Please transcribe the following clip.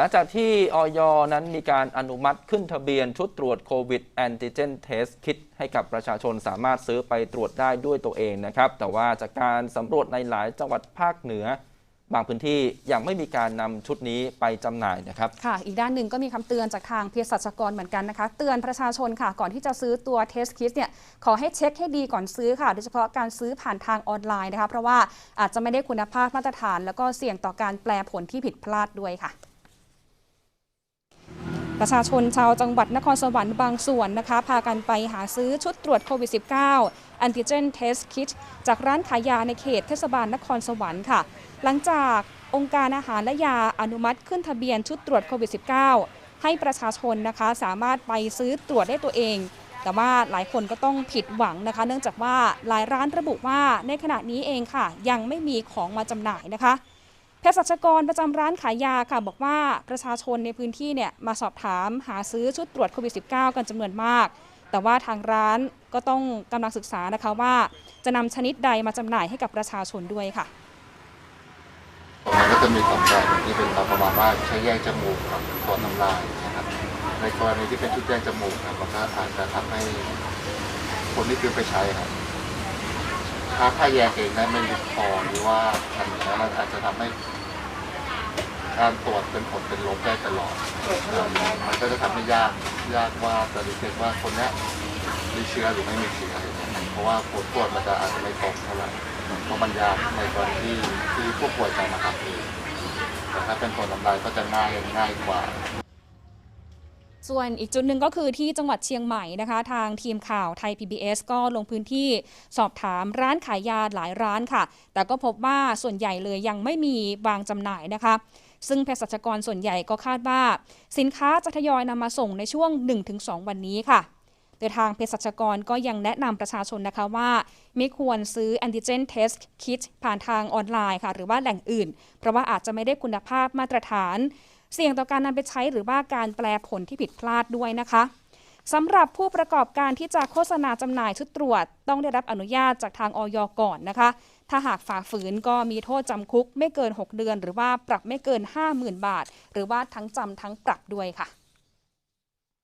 หลังจากที่ออยนั้นมีการอนุมัติขึ้นทะเบียนชุดตรวจโควิดแอนติเจนเทสคิดให้กับประชาชนสามารถซื้อไปตรวจได้ด้วยตัวเองนะครับ แต่ว่าจากการสำรวจในหลายจังหวัดภาคเหนือบางพื้นที่ยังไม่มีการนำชุดนี้ไปจำหน่ายนะครับ ค่ะ อีกด้านหนึ่งก็มีคำเตือนจากทางเภสัชกรเหมือนกันนะคะ เตือนประชาชนค่ะ ก่อนที่จะซื้อตัวเทสคิสเนี่ยขอให้เช็คให้ดีก่อนซื้อค่ะ โดยเฉพาะการซื้อผ่านทางออนไลน์นะคะ เพราะว่าอาจจะไม่ได้คุณภาพมาตรฐาน แล้วก็เสี่ยงต่อการแปลผลที่ผิดพลาดด้วยค่ะ ประชาชนชาวจังหวัดนครสวรรค์บางส่วนนะคะ พากันไปหาซื้อชุดตรวจโควิด -19 antigen test kit จากร้านขายยาในเขตเทศบาลนครสวรรค์ค่ะ หลังจากองค์การอาหารและยาอนุมัติขึ้นทะเบียนชุดตรวจโควิด -19 ให้ประชาชนนะคะสามารถไปซื้อตรวจได้ตัวเอง แต่ว่าหลายคนก็ต้องผิดหวังนะคะ เนื่องจากว่าหลายร้านระบุว่าในขณะนี้เองค่ะ ยังไม่มีของมาจำหน่ายนะคะ เภสัชกรประจำร้านขายยาค่ะบอกว่าประชาชนในพื้นที่เนี่ยมาสอบถามหาซื้อชุดตรวจโควิด -19 กันจำนวนมาก แต่ว่าทางร้านก็ต้องกำลังศึกษานะคะว่า จะนำชนิดใดมาจำหน่ายให้กับประชาชนด้วยค่ะมันก็จะมีสองแบบที่เป็นประมาณว่าใช้แยกจมูกกับตัวน้ำลายนะครับในกรณีที่เป็นชุดแยกจมูกครับมันก็อาจจะทำให้คนที่ซื้อไปใช้ครับ ถ้าถ้าแยกเองได้ไม่ลึกพอหรือว่าทำอย่างนั้นมันอาจจะทำให้ การตรวจเป็นผลเป็นลบได้ตลอด มันก็จะทำให้ยากยากว่าจะดีเทคว่าคนนี้มีเชื้อหรือไม่มีเชื้อเพราะว่าผลตรวจมันจะอาจจะไม่ตรงเท่าไหร่เพราะมันยากในกรณีที่ที่ผู้ป่วยจะมาทำเองแต่ถ้าเป็นผลน้ำลายก็จะง่ายง่ายกว่า ส่วนอีกจุดหนึ่งก็คือที่จังหวัดเชียงใหม่นะคะ ทางทีมข่าวไทย PBS ก็ลงพื้นที่สอบถามร้านขายยาหลายร้านค่ะ แต่ก็พบว่าส่วนใหญ่เลยยังไม่มีวางจำหน่ายนะคะ ซึ่งเภสัชกรส่วนใหญ่ก็คาดว่า สินค้าจะทยอยนำมาส่งในช่วง 1-2 วันนี้ค่ะโดยทางเภสัชกรก็ยังแนะนำประชาชนนะคะว่าไม่ควรซื้อ antigen test kit ผ่านทางออนไลน์ค่ะ หรือว่าแหล่งอื่น เพราะว่าอาจจะไม่ได้คุณภาพมาตรฐาน เสี่ยงต่อการนำไปใช้หรือว่าการแปลผลที่ผิดพลาดด้วยนะคะสำหรับผู้ประกอบการที่จะโฆษณาจำหน่ายชุดตรวจ ต้องได้รับอนุญาตจากทางออยก่อนนะคะ ถ้าหากฝ่าฝืนก็มีโทษจำคุกไม่เกิน 6 เดือน หรือว่าปรับไม่เกิน 50,000 บาท หรือว่าทั้งจำทั้งปรับด้วยค่ะ